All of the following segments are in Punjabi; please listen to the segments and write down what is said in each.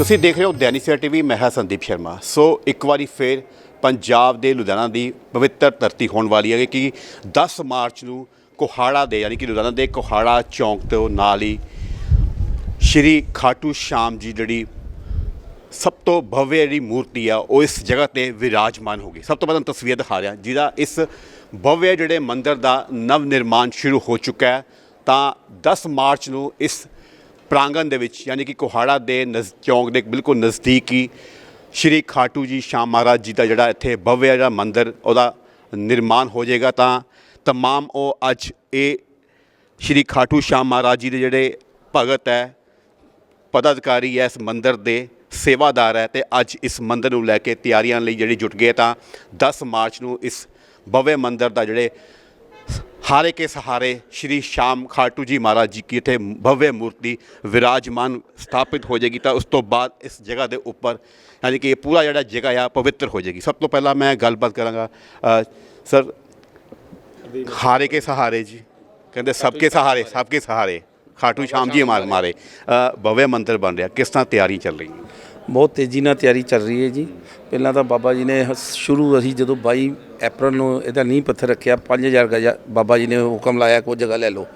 ਤੁਸੀਂ ਦੇਖ ਰਹੇ ਹੋ ਦੈਨਿਕ ਸਵੇਰਾ ਟੀਵੀ, ਮੈਂ ਹਾਂ ਸੰਦੀਪ ਸ਼ਰਮਾ। ਸੋ ਇੱਕ ਵਾਰੀ ਫੇਰ ਪੰਜਾਬ ਦੇ ਲੁਧਿਆਣਾ ਦੀ ਪਵਿੱਤਰ ਧਰਤੀ ਹੋਣ ਵਾਲੀ ਹੈ ਕਿ 10 ਮਾਰਚ ਨੂੰ ਕੋਹਾੜਾ ਦੇ, ਯਾਨੀ ਕਿ ਲੁਧਿਆਣਾ ਦੇ ਕੋਹਾੜਾ ਚੌਂਕ ਤੋਂ ਨਾਲ ਹੀ ਸ਼੍ਰੀ ਖਾਟੂ ਸ਼ਾਮ ਜੀ ਜਿਹੜੀ ਸਭ ਤੋਂ ਭਵਯ ਜਿਹੜੀ ਮੂਰਤੀ ਆ, ਉਹ ਇਸ ਜਗ੍ਹਾ ਤੇ ਵਿਰਾਜਮਾਨ ਹੋਗੀ ਸਭ ਤੋਂ ਪਹਿਲਾਂ ਤਸਵੀਰ ਦਿਖਾ ਰਿਹਾ, ਜਿਹਦਾ ਇਸ ਭਵਯ ਜਿਹੜੇ ਮੰਦਿਰ ਦਾ ਨਵ ਨਿਰਮਾਣ ਸ਼ੁਰੂ ਹੋ ਚੁੱਕਾ ਹੈ। ਤਾਂ 10 ਮਾਰਚ ਨੂੰ ਇਸ ਪ੍ਰਾਂਗਣ ਦੇ ਵਿੱਚ, ਯਾਨੀ ਕਿ ਕੋਹਾੜਾ ਦੇ ਨਜ਼, ਚੌਂਕ ਦੇ ਬਿਲਕੁਲ ਨਜ਼ਦੀਕ ਹੀ ਸ਼੍ਰੀ ਖਾਟੂ ਜੀ ਸ਼ਾਮ ਮਹਾਰਾਜ ਜੀ ਦਾ ਜਿਹੜਾ ਇੱਥੇ ਭਵਯ ਜਿਹੜਾ ਮੰਦਿਰ, ਉਹਦਾ ਨਿਰਮਾਣ ਹੋ ਜਾਏਗਾ, ਤਾਂ ਤਮਾਮ ਉਹ ਅੱਜ ਇਹ ਸ਼੍ਰੀ ਖਾਟੂ ਸ਼ਾਮ ਮਹਾਰਾਜ ਜੀ ਦੇ ਜਿਹੜੇ ਭਗਤ ਹੈ, ਪਦਾਧਿਕਾਰੀ ਹੈ ਇਸ ਮੰਦਿਰ ਦੇ ਸੇਵਾਦਾਰ ਹੈ, ਤੇ ਅੱਜ ਇਸ ਮੰਦਿਰ ਨੂੰ ਲੈ ਕੇ ਤਿਆਰੀਆਂ ਲਈ ਜਿਹੜੀ ਜੁਟ ਗਏ, ਤਾਂ 10 ਮਾਰਚ ਨੂੰ ਇਸ ਭਵਯ ਮੰਦਿਰ ਦਾ ਜਿਹੜੇ ਹਾਰੇ ਕੇ ਸਹਾਰੇ ਸ਼੍ਰੀ ਸ਼ਾਮ ਖਾਟੂ ਜੀ ਮਹਾਰਾਜ ਜੀ ਕੀ ਇੱਥੇ ਭਵਯ ਮੂਰਤੀ ਵਿਰਾਜਮਾਨ ਸਥਾਪਿਤ ਹੋ ਜਾਏਗੀ ਤਾਂ ਉਸ ਤੋਂ ਬਾਅਦ ਇਸ ਜਗ੍ਹਾ ਦੇ ਉੱਪਰ ਯਾਨੀ ਕਿ ਇਹ ਪੂਰਾ ਜਿਹੜਾ ਜਗ੍ਹਾ ਆ ਪਵਿੱਤਰ ਹੋ ਜਾਏਗੀ। ਸਭ ਤੋਂ ਪਹਿਲਾਂ ਮੈਂ ਗੱਲਬਾਤ ਕਰਾਂਗਾ ਸਰ ਹਾਰੇ ਕੇ ਸਹਾਰੇ ਜੀ। ਕਹਿੰਦੇ ਸਭ ਕੇ ਸਹਾਰੇ ਸਭ ਕੇ ਸਹਾਰੇ। ਖਾਟੂ ਸ਼ਾਮ ਜੀ ਮਾਰ ਮਾਰੇ। ਅ, ਭਵਯ ਮੰਦਿਰ ਬਣ ਰਿਹਾ। ਕਿਸ ਤਰ੍ਹਾਂ ਤਿਆਰੀ ਚੱਲ ਰਹੀ ਹੈ? ਬਹੁਤ ਤੇਜ਼ੀ ਨਾਲ ਤਿਆਰੀ ਚੱਲ ਰਹੀ ਹੈ ਜੀ। ਪਹਿਲਾਂ ਤਾਂ ਬਾਬਾ ਜੀ ਨੇ ਹ- ਸ਼ੁਰੂ ਅਸੀਂ ਜਦੋਂ 22 ਅਪ੍ਰੈਲ ਨੂੰ ਇਹਦਾ ਨੀਂਹ ਪੱਥਰ ਰੱਖਿਆ 5000 ਗਜ ਬਾਬਾ ਜੀ ਨੇ ਹੁਕਮ ਲਾਇਆ ਕੋਈ ਜਗ੍ਹਾ ਲੈ ਲਓ।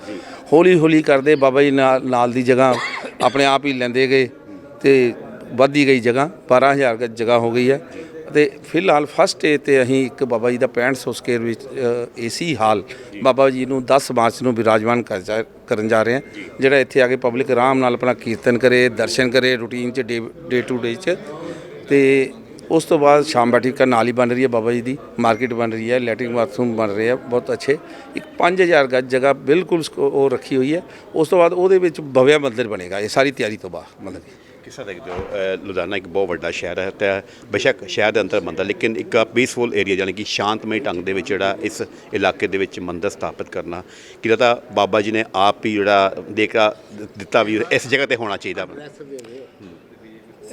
ਹੌਲੀ ਹੌਲੀ ਕਰਦੇ ਬਾਬਾ ਜੀ ਨਾਲ ਨਾਲ ਦੀ ਜਗ੍ਹਾ ਆਪਣੇ ਆਪ ਹੀ ਲੈਂਦੇ ਗਏ ਤੇ ਵੱਧਦੀ ਗਈ ਜਗ੍ਹਾ 12000 ਗਜ ਜਗ੍ਹਾ ਹੋ ਗਈ ਹੈ। ਤੇ ਫਿਲਹਾਲ ਫਸਟ ਡੇ ਤੇ ਅਸੀਂ ਇੱਕ ਬਾਬਾ ਜੀ ਦਾ 6500 ਸਕੁਅਰ ਵਿੱਚ ਏਸੀ ਹਾਲ ਬਾਬਾ ਜੀ ਨੂੰ 10 ਮਾਰਚ ਨੂੰ ਵਿਰਾਜਮਾਨ ਕਰ ਜਾ- ਕਰਨ ਜਾ ਰਹੇ ਹਾਂ। ਜਿਹੜਾ ਇੱਥੇ ਆ ਕੇ ਪਬਲਿਕ ਆਰਾਮ ਨਾਲ ਆਪਣਾ ਕੀਰਤਨ ਕਰੇ, ਦਰਸ਼ਨ ਕਰੇ ਰੂਟੀਨ ਚ ਡੇ ਟੂ ਡੇ ਚ। ਤੇ ਉਸ ਤੋਂ ਬਾਅਦ ਸ਼ਾਮ ਬੈਠੀ ਨਾਲ ਨਾਲੀ ਬਣ ਰਹੀ ਹੈ ਬਾਬਾ ਜੀ ਦੀ ਮਾਰਕੀਟ ਬਣ ਰਹੀ ਹੈ ਲੈਟਰਿੰਗ ਬਾਥਰੂਮ ਬਣ ਰਹੇ ਆ ਬਹੁਤ ਅੱਛੇ। ਇੱਕ 5000 ਗੱਜ ਜਗ੍ਹਾ ਬਿਲਕੁਲ ਸਕੋ- ਉਹ ਰੱਖੀ ਹੋਈ ਹੈ। ਉਸ ਤੋਂ ਬਾਅਦ ਉਹਦੇ ਵਿੱਚ ਭਵਿਆ ਮੰਦਿਰ ਬਣੇਗਾ, ਇਹ ਸਾਰੀ ਤਿਆਰੀ ਤੋਂ ਬਾਅਦ ਮਤਲਬ ਕਿਸ ਤਰ੍ਹਾਂ ਦੇਖਦੇ ਹੋ ਅ, ਲੁਧਿਆਣਾ ਇੱਕ ਬਹੁਤ ਵੱਡਾ ਸ਼ਹਿਰ ਹੈ ਤੇ ਬੇਸ਼ੱਕ ਸ਼ਹਿਰ ਦੇ ਅੰਦਰ ਮੰਦਰ ਲੇਕਿਨ ਇੱਕ ਪੀਸਫੁਲ ਏਰੀਆ ਯਾਨੀ ਕਿ ਸ਼ਾਂਤਮਈ ਢੰਗ ਦੇ ਵਿੱਚ ਜਿਹੜਾ ਇਸ ਇਲਾਕੇ ਦੇ ਵਿੱਚ ਮੰਦਰ ਸਥਾਪਿਤ ਕਰਨਾ ਕਿਹਦਾ ਤਾਂ ਬਾਬਾ ਜੀ ਨੇ ਆਪ ਹੀ ਜਿਹੜਾ ਦੇਖਾ ਦਿੱਤਾ ਵੀ ਇਸ ਜਗ੍ਹਾ ਤੇ ਹੋਣਾ ਚਾਹੀਦਾ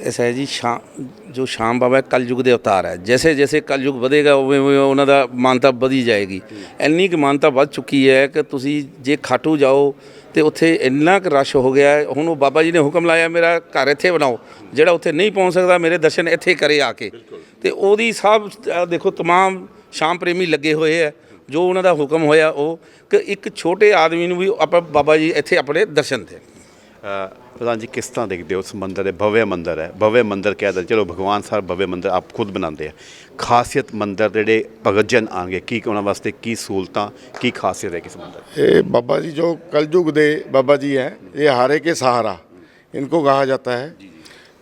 ऐसा है जी शाम जो शाम बाबा है कलयुग ਦੇ ਅਵਤਾਰ ਹੈ ਜੈਸੇ ਜੈਸੇ ਕਲਯੁਗ ਵਧੇਗਾ ਉਵੇਂ ਉਵੇਂ ਉਹਨਾਂ ਦਾ ਮਾਨਤਾ ਵਧੀ ਜਾਏਗੀ ਇੰਨੀ ਕੁ ਮਾਨਤਾ ਵੱਧ ਚੁੱਕੀ ਹੈ ਕਿ ਤੁਸੀਂ ਜੇ ਖਾਟੂ ਜਾਓ ਤੇ ਉੱਥੇ ਇੰਨਾ ਕੁ ਰਸ਼ ਹੋ ਗਿਆ ਹੈ। ਹੁਣ ਉਹ ਬਾਬਾ ਜੀ ਨੇ ਹੁਕਮ ਲਾਇਆ ਮੇਰਾ ਘਰ ਇੱਥੇ ਬਣਾਓ ਜਿਹੜਾ ਉੱਥੇ ਨਹੀਂ ਪਹੁੰਚ ਸਕਦਾ ਮੇਰੇ ਦਰਸ਼ਨ ਇੱਥੇ ਕਰੇ ਆ ਕੇ ਤੇ ਉਹਦੀ ਸਭ ਆਹ ਦੇਖੋ तमाम ਸ਼ਾਮ ਪ੍ਰੇਮੀ ਲੱਗੇ ਹੋਏ ਹੈ ਜੋ ਉਹਨਾਂ ਦਾ ਹੁਕਮ ਹੋਇਆ ਉਹ ਕਿ ਇੱਕ ਛੋਟੇ ਆਦਮੀ ਨੂੰ ਵੀ ਆਪਾਂ ਬਾਬਾ ਜੀ ਇੱਥੇ ਆਪਣੇ ਦਰਸ਼ਨ ਦੇ ਅ, ਪ੍ਰਧਾਨ ਜੀ ਕਿਸ ਤਰ੍ਹਾਂ ਦੇਖਦੇ ਹੋ ਉਸ ਮੰਦਰ ਦੇ ਭਵਯ ਮੰਦਰ ਹੈ ਭਵਯ ਮੰਦਰ ਕਹਿ ਦਿੰਦੇ ਚਲੋ ਭਗਵਾਨ ਸਾਹਿਬ ਭਵਯ ਮੰਦਰ ਆਪ ਖੁਦ ਬਣਾਉਂਦੇ ਆ ਖਾਸੀਅਤ ਮੰਦਰ ਦੇ ਜਿਹੜੇ ਭਗਤ ਜਨ ਆਣਗੇ ਕੀ ਉਹਨਾਂ ਵਾਸਤੇ ਕੀ ਸਹੂਲਤਾਂ ਕੀ ਖਾਸੀਅਤ ਹੈ ਕਿਸ ਮੰਦਰ ਦੀ? ये बाबा जी जो कलयुग दे बाबा जी हैं ये हारे के सहारा इनको कहा जाता है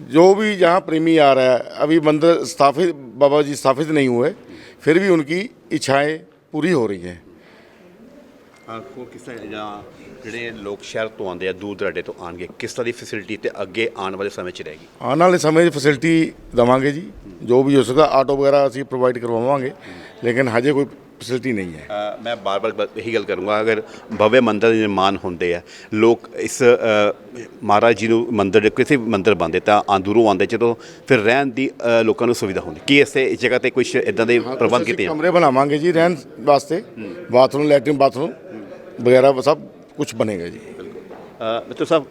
जो भी यहाँ प्रेमी आ रहा है अभी मंदिर स्थापित बाबा जी स्थापित नहीं हुए फिर भी उनकी इच्छाएं पूरी हो रही हैं ਕੋ ਕਿਸ ਤਰ੍ਹਾਂ ਜਾਂ ਜਿਹੜੇ ਲੋਕ ਸ਼ਹਿਰ ਤੋਂ ਆਉਂਦੇ ਆ ਦੂਰ ਦਰਾਡੇ ਤੋਂ ਆਣਗੇ ਕਿਸ ਤਰ੍ਹਾਂ ਦੀ ਫੈਸਿਲਿਟੀ ਤੇ ਅੱਗੇ ਆਉਣ ਵਾਲੇ ਸਮੇਂ 'ਚ ਰਹੇਗੀ? ਆਉਣ ਵਾਲੇ ਸਮੇਂ 'ਚ ਫੈਸਿਲਿਟੀ ਦੇਵਾਂਗੇ ਜੀ। ਜੋ ਵੀ ਹੋ ਸਕਦਾ ਆਟੋ ਵਗੈਰਾ ਅਸੀਂ ਪ੍ਰੋਵਾਈਡ ਕਰਵਾਵਾਂਗੇ ਲੇਕਿਨ ਹਜੇ ਕੋਈ ਫੈਸਿਲਿਟੀ ਨਹੀਂ ਹੈ। ਮੈਂ ਬਾਰ-ਬਾਰ ਇਹੀ ਗੱਲ ਕਰੂੰਗਾ ਅਗਰ ਭਵਯ ਮੰਦਰ ਦੇ ਨਿਰਮਾਣ ਹੁੰਦੇ ਆ ਲੋਕ ਇਸ ਮਹਾਰਾਜ ਜੀ ਨੂੰ ਮੰਦਰ ਦੇ ਕਿਸੇ ਮੰਦਰ ਬੰਦੇ ਤਾਂ ਆਂਦੂਰੋਂ ਆਉਂਦੇ ਜਦੋਂ ਫਿਰ ਰਹਿਣ ਦੀ ਲੋਕਾਂ ਨੂੰ ਸੁਵਿਧਾ ਹੁੰਦੀ। ਕੀ ਇਸੇ ਜਗ੍ਹਾ ਤੇ ਕੁਝ ਇਦਾਂ ਦੇ ਪ੍ਰਬੰਧ ਕੀਤੇ ਆ? ਕਮਰੇ ਬਣਾਵਾਂਗੇ ਜੀ ਰਹਿਣ ਵਾਸਤੇ ਬਾਥਰੂਮ ਲੈਟਰਿਨ ਬਾਥਰੂਮ ਵਗੈਰਾ ਸਭ ਕੁਝ ਬਣੇਗਾ ਜੀ। ਮਿੱਤਰ ਸਾਹਿਬ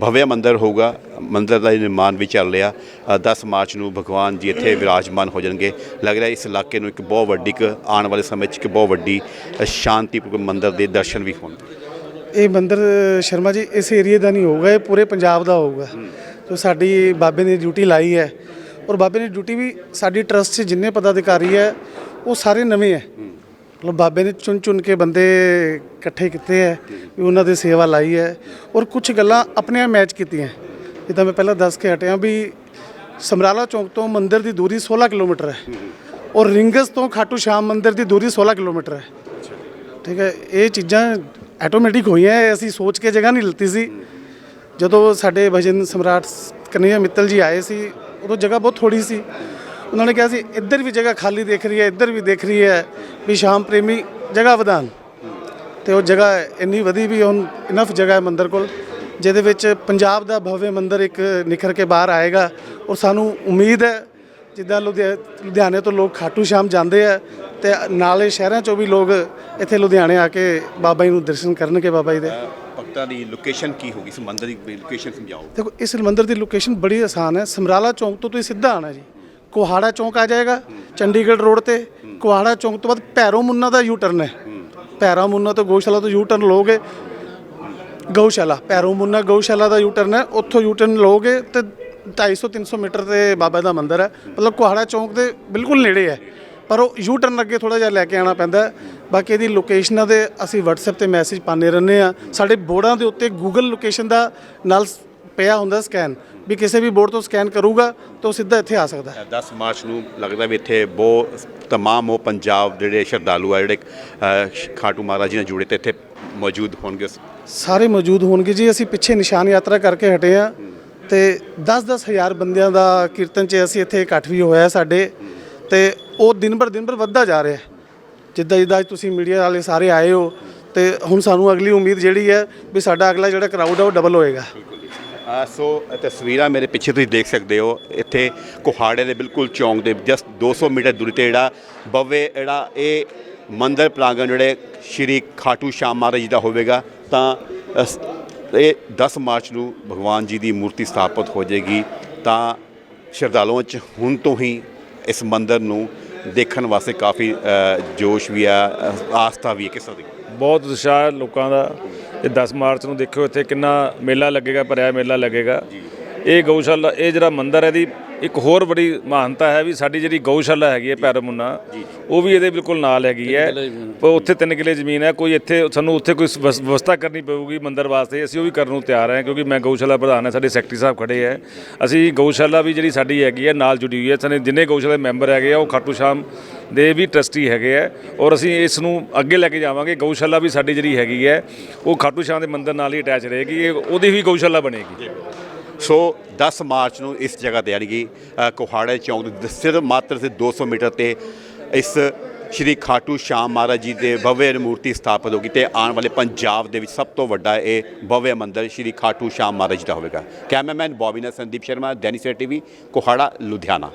ਭਵਯ ਮੰਦਰ ਹੋਊਗਾ। ਮੰਦਰ ਦਾ ਨਿਰਮਾਣ ਵੀ ਚੱਲ ਰਿਹਾ। ਅ, 10 ਮਾਰਚ ਨੂੰ ਭਗਵਾਨ ਜੀ ਇੱਥੇ ਵਿਰਾਜਮਾਨ ਹੋ ਜਾਣਗੇ। ਲੱਗ ਰਿਹਾ ਇਸ ਇਲਾਕੇ ਨੂੰ ਇੱਕ ਬਹੁਤ ਵੱਡੀ ਇੱਕ ਆਉਣ ਵਾਲੇ ਸਮੇਂ 'ਚ ਇੱਕ ਬਹੁਤ ਵੱਡੀ ਸ਼ਾਂਤੀਪੂਰਨ ਮੰਦਰ ਦੇ ਦਰਸ਼ਨ ਵੀ ਹੋਣਗੇ ਇਹ ਮੰਦਿਰ ਸ਼ਰਮਾ ਜੀ ਇਸ ਏਰੀਏ ਦਾ ਨਹੀਂ ਹੋਊਗਾ ਇਹ ਪੂਰੇ ਪੰਜਾਬ ਦਾ ਹੋਊਗਾ। ਸੋ ਸਾਡੀ ਬਾਬੇ ਨੇ ਡਿਊਟੀ ਲਾਈ ਹੈ। ਔਰ ਬਾਬੇ ਨੇ ਡਿਊਟੀ ਵੀ ਸਾਡੀ ਟਰਸਟ 'ਚ ਜਿੰਨੇ ਪਦਾਧਿਕਾਰੀ ਹੈ ਉਹ ਸਾਰੇ ਨਵੇਂ ਹੈ। ਮਤਲਬ ਬਾਬੇ ਨੇ ਚੁਣ ਚੁਣ ਕੇ ਬੰਦੇ ਇਕੱਠੇ ਕੀਤੇ ਹੈ ਵੀ ਉਹਨਾਂ ਦੀ ਸੇਵਾ ਲਾਈ ਹੈ ਔਰ ਕੁਝ ਗੱਲਾਂ ਆਪਣੇ ਆਪ ਮੈਚ ਕੀਤੀਆਂ ਜਿੱਦਾਂ ਮੈਂ ਪਹਿਲਾਂ ਦੱਸ ਕੇ ਹਟਿਆ ਵੀ ਸਮਰਾਲਾ ਚੌਂਕ ਤੋਂ ਮੰਦਿਰ ਦੀ ਦੂਰੀ 16 ਕਿਲੋਮੀਟਰ ਹੈ ਔਰ ਰਿੰਗਸ ਤੋਂ ਖਾਟੂ ਸ਼ਾਮ ਮੰਦਿਰ ਦੀ ਦੂਰੀ 16 ਕਿਲੋਮੀਟਰ ਹੈ ਠੀਕ ਹੈ ਇਹ ਚੀਜ਼ਾਂ ਆਟੋਮੈਟਿਕ ਹੋਈਆਂ ਅਸੀਂ ਸੋਚ ਕੇ ਜਗ੍ਹਾ ਨਹੀਂ ਲਿੱਤੀ ਸੀ। ਜਦੋਂ ਸਾਡੇ ਭਜਨ ਸਮਰਾਟ ਕਨਈਆ ਮਿੱਤਲ ਜੀ ਆਏ ਸੀ, ਉਦੋਂ ਜਗ੍ਹਾ ਬਹੁਤ ਥੋੜੀ ਸੀ। ਉਹਨਾਂ ਨੇ ਕਿਹਾ ਸੀ ਇੱਧਰ ਵੀ ਜਗ੍ਹਾ ਖਾਲੀ ਦੇਖ ਰਹੀ ਹੈ ਇੱਧਰ ਵੀ ਦੇਖ ਰਹੀ ਹੈ ਵੀ ਸ਼ਾਮ ਪ੍ਰੇਮੀ ਜਗ੍ਹਾ ਵਧਾਣ। ਤੇ ਉਹ ਜਗ੍ਹਾ ਇੰਨੀ ਵਧੀ ਵੀ ਹੁਣ ਇਨਫ ਜਗ੍ਹਾ ਹੈ ਮੰਦਿਰ ਕੋਲ ਜਿਹਦੇ ਵਿੱਚ ਪੰਜਾਬ ਦਾ ਭਵਯ ਮੰਦਿਰ ਇੱਕ ਨਿਖਰ ਕੇ ਬਾਹਰ ਆਏਗਾ। ਔਰ ਸਾਨੂੰ ਉਮੀਦ ਹੈ ਜਿੱਦਾਂ ਲੁਧਿਆ- ਲੁਧਿਆਣੇ ਤੋਂ ਲੋਕ ਖਾਟੂ ਸ਼ਾਮ ਜਾਂਦੇ ਆ ਤੇ ਨਾਲੇ ਸ਼ਹਿਰਾਂ ਚੋਂ ਵੀ ਲੋਕ ਇੱਥੇ ਲੁਧਿਆਣੇ ਆ ਕੇ ਬਾਬਾ ਜੀ ਨੂੰ ਦਰਸ਼ਨ ਕਰਨਗੇ ਬਾਬਾ ਜੀ ਦੇ। ਭਗਤਾਂ ਦੀ ਲੋਕੇਸ਼ਨ ਕੀ ਹੋਗੀ ਇਸ ਮੰਦਿਰ ਦੀ ਲੋਕੇਸ਼ਨ ਸਮਝਾਓ। ਦੇਖੋ ਇਸ ਮੰਦਿਰ ਦੀ ਲੋਕੇਸ਼ਨ ਬੜੀ ਆਸਾਨ ਹੈ। ਸਮਰਾਲਾ ਚੌਂਕ ਤੋਂ ਤੁਸੀਂ ਸਿੱਧਾ ਆਣਾ ਜੀ। ਕੁਹਾੜਾ ਚੌਂਕ ਆ ਜਾਏਗਾ, ਚੰਡੀਗੜ੍ਹ ਰੋਡ ਤੇ। ਕੁਹਾੜਾ ਚੌਂਕ ਤੋਂ ਬਾਅਦ ਭੈਰੋ ਮੁੰਨਾ ਦਾ ਯੂ ਟਰਨ ਹੈ। ਭੈਰੋ ਮੁੰਨਾ ਤੋਂ ਗਊਸ਼ਾਲਾ ਤੋਂ ਯੂ ਟਰਨ ਲਓਗੇ। ਗਊਸ਼ਾਲਾ, ਭੈਰੋ ਮੁੰਨਾ ਗਊਸ਼ਾਲਾ ਦਾ ਯੂ ਟਰਨ ਹੈ। ਉੱਥੋਂ ਯੂ ਟਰਨ ਲਓਗੇ ਤੇ 250 300 ਮੀਟਰ ਤੇ ਬਾਬਾ ਦਾ ਮੰਦਿਰ ਹੈ। ਮਤਲਬ ਕੁਹਾੜਾ ਚੌਂਕ ਦੇ ਬਿਲਕੁਲ ਨੇੜੇ ਹੈ। ਪਰ ਉਹ ਯੂ ਟਰਨ ਅੱਗੇ ਥੋੜਾ ਜਿਹਾ ਲੈ ਕੇ ਆਣਾ ਪੈਂਦਾ ਬਾਕੀ ਇਹਦੀ ਲੋਕੇਸ਼ਨਾਂ ਦੇ ਅਸੀਂ WhatsApp ਤੇ ਮੈਸੇਜ ਪਾਉਂਦੇ ਰਹਿੰਦੇ ਆ ਸਾਡੇ ਬੋਰਡਾਂ ਦੇ ਉੱਤੇ Google ਲੋਕੇਸ਼ਨ ਦਾ ਨਾਲ ਪਿਆ ਹੁੰਦਾ ਸਕੈਨ ਵੀ ਕਿਸੇ ਵੀ ਬੋਰਡ ਤੋਂ ਸਕੈਨ ਕਰੂਗਾ ਤਾਂ ਉਹ ਸਿੱਧਾ ਇੱਥੇ ਆ ਸਕਦਾ ਹੈ। 10 ਮਾਰਚ ਨੂੰ ਲੱਗਦਾ ਵੀ ਇੱਥੇ ਬਹੁਤ ਤਮਾਮ ਉਹ ਪੰਜਾਬ ਦੇ ਜਿਹੜੇ ਸ਼ਰਧਾਲੂ ਆ ਜਿਹੜੇ ਅ, ਖਾਟੂ ਮਹਾਰਾਜ ਜੀ ਨਾਲ ਜੁੜੇ ਤੇ ਇੱਥੇ ਮੌਜੂਦ ਹੋਣਗੇ। ਸਾਰੇ ਮੌਜੂਦ ਹੋਣਗੇ ਜੀ ਅਸੀਂ ਪਿੱਛੇ ਨਿਸ਼ਾਨ ਯਾਤਰਾ ਕਰਕੇ ਹਟੇ ਆ ਤੇ 10-10 ਹਜ਼ਾਰ ਬੰਦਿਆਂ ਦਾ ਕੀਰਤਨ 'ਚ ਅਸੀਂ ਇੱਥੇ ਇਕੱਠ ਵੀ ਹੋਇਆ ਸਾਡੇ ਤੇ ਉਹ ਦਿਨ ਬਰ ਦਿਨ ਬਰ ਵੱਧਦਾ ਜਾ ਰਿਹਾ ਹੈ। ਜਿੱਦਾਂ ਜਿੱਦਾਂ ਅੱਜ ਤੁਸੀਂ ਮੀਡੀਆ ਵਾਲੇ ਸਾਰੇ ਆਏ ਹੋ ਤੇ ਹੁਣ ਸਾਨੂੰ ਅਗਲੀ ਉਮੀਦ ਜਿਹੜੀ ਹੈ ਵੀ ਸਾਡਾ ਅਗਲਾ ਜਿਹੜਾ ਕਰਾਊਡ ਹੈ ਉਹ ਡਬਲ ਹੋਏਗਾ। ਸੋ ਇਹ ਤਸਵੀਰਾਂ ਮੇਰੇ ਪਿੱਛੇ ਤੁਸੀਂ ਦੇਖ ਸਕਦੇ ਹੋ, ਇੱਥੇ ਕੁਹਾੜੇ ਦੇ ਬਿਲਕੁਲ ਚੌਂਕ ਦੇ ਜਸਟ 200 ਮੀਟਰ ਦੂਰੀ ਤੇ ਜਿਹੜਾ ਭव्य ਜਿਹੜਾ ਇਹ ਮੰਦਰ ਪ੍ਰਾਂਗਣ ਜਿਹੜੇ ਸ਼੍ਰੀ ਖਾਟੂ ਸ਼ਾਮ ਮਹਾਰਾਜ ਜੀ ਦਾ ਹੋਵੇਗਾ, ਤਾਂ ਇਹ 10 ਮਾਰਚ ਨੂੰ ਭਗਵਾਨ ਜੀ ਦੀ ਮੂਰਤੀ ਸਥਾਪਿਤ ਹੋ ਜਾਏਗੀ, ਤਾਂ ਸ਼ਰਧਾਲੂਆਂ 'ਚ ਹੁਣ ਤੋਂ ਹੀ ਇਸ ਮੰਦਰ ਨੂੰ ਦੇਖਣ ਵਾਸਤੇ ਕਾਫੀ ਜੋਸ਼ ਵੀ ਆ ਆਸਥਾ ਵੀ ਹੈ, ਕਿਸ ਤਰ੍ਹਾਂ ਦੀ? ਬਹੁਤ ਉਤਸ਼ਾਹ ਲੋਕਾਂ ਦਾ। ਇਹ 10 ਮਾਰਚ ਨੂੰ ਦੇਖਿਓ ਇੱਥੇ ਕਿੰਨਾ ਮੇਲਾ ਲੱਗੇਗਾ ਭਰਿਆ ਮੇਲਾ ਲੱਗੇਗਾ। ਇਹ ਗਊਸ਼ਾਲਾ ਇਹ ਜਿਹੜਾ ਮੰਦਿਰ ਹੈ ਦੀ ਇੱਕ ਹੋਰ ਬੜੀ ਮਹਾਨਤਾ ਹੈ ਵੀ ਸਾਡੀ ਜਿਹੜੀ ਗਊਸ਼ਾਲਾ ਹੈਗੀ ਹੈ ਭੈਰਵ ਮੁੰਨਾ ਉਹ ਵੀ ਇਹਦੇ ਬਿਲਕੁਲ ਨਾਲ ਹੈਗੀ ਹੈ। ਪਰ ਉੱਥੇ 3 ਕਿਲੇ ਜ਼ਮੀਨ ਹੈ ਕੋਈ ਇੱਥੇ ਸਾਨੂੰ ਉੱਥੇ ਕੋਈ ਵਸ- ਵਿਵਸਥਾ ਕਰਨੀ ਪਊਗੀ ਮੰਦਿਰ ਵਾਸਤੇ ਅਸੀਂ ਉਹ ਵੀ ਕਰਨ ਨੂੰ ਤਿਆਰ ਹਾਂ ਕਿਉਂਕਿ ਮੈਂ ਗਊਸ਼ਾਲਾ ਪ੍ਰਧਾਨ ਹਾਂ ਸਾਡੇ ਸੈਕਟਰੀ ਸਾਹਿਬ ਖੜੇ ਹੈ। ਅਸੀਂ ਗਊਸ਼ਾਲਾ ਵੀ ਜਿਹੜੀ ਸਾਡੀ ਹੈਗੀ ਹੈ ਨਾਲ ਜੁੜੀ ਹੋਈ ਹੈ ਸਾਡੇ ਜਿੰਨੇ ਗਊਸ਼ਾਲਾ ਦੇ ਮੈਂਬਰ ਹੈਗੇ ਆ ਉਹ ਖਾਟੂ ਸ਼ਾਮ ਦੇ ਵੀ ਟਰਸਟੀ ਹੈਗੇ ਆ ਔਰ ਅਸੀਂ ਇਸ ਨੂੰ ਅੱਗੇ ਲੈ ਕੇ ਜਾਵਾਂਗੇ। ਗਊਸ਼ਾਲਾ ਵੀ ਸਾਡੀ ਜਿਹੜੀ ਹੈਗੀ ਹੈ ਉਹ ਖਾਟੂ ਸ਼ਾਮ ਦੇ ਮੰਦਿਰ ਨਾਲ ਹੀ ਅਟੈਚ ਰਹੇਗੀ ਉਹਦੀ ਵੀ ਗਊਸ਼ਾਲਾ ਬਣੇਗੀ। ਸੋ 10 ਮਾਰਚ ਨੂੰ ਇਸ ਜਗ੍ਹਾ ਤੇ, ਯਾਨੀ ਕਿ ਕੋਹਾੜਾ ਚੌਂਕ ਦੇ ਸਿਰ ਮਾਤਰ ਸੇ 200 ਮੀਟਰ ਤੇ ਇਸ ਸ਼੍ਰੀ ਖਾਟੂ ਸ਼ਾਮ ਮਹਾਰਾਜ ਜੀ ਦੇ ਭਵਯ ਮੂਰਤੀ ਸਥਾਪਿਤ ਹੋਗੀ ਤੇ ਆਉਣ ਵਾਲੇ ਪੰਜਾਬ ਦੇ ਵਿੱਚ ਸਭ ਤੋਂ ਵੱਡਾ ਇਹ ਭਵਯ ਮੰਦਿਰ ਸ਼੍ਰੀ ਖਾਟੂ ਸ਼ਾਮ ਮਹਾਰਾਜ ਜੀ ਦਾ ਹੋਵੇਗਾ। ਕੈਮਰਾਮੈਨ ਬੋਬੀ ਨਾ ਸੰਦੀਪ ਸ਼ਰਮਾ ਡੈਨਿਸਰ ਟੀਵੀ, ਕੋਹਾੜਾ, ਲੁਧਿਆਣਾ।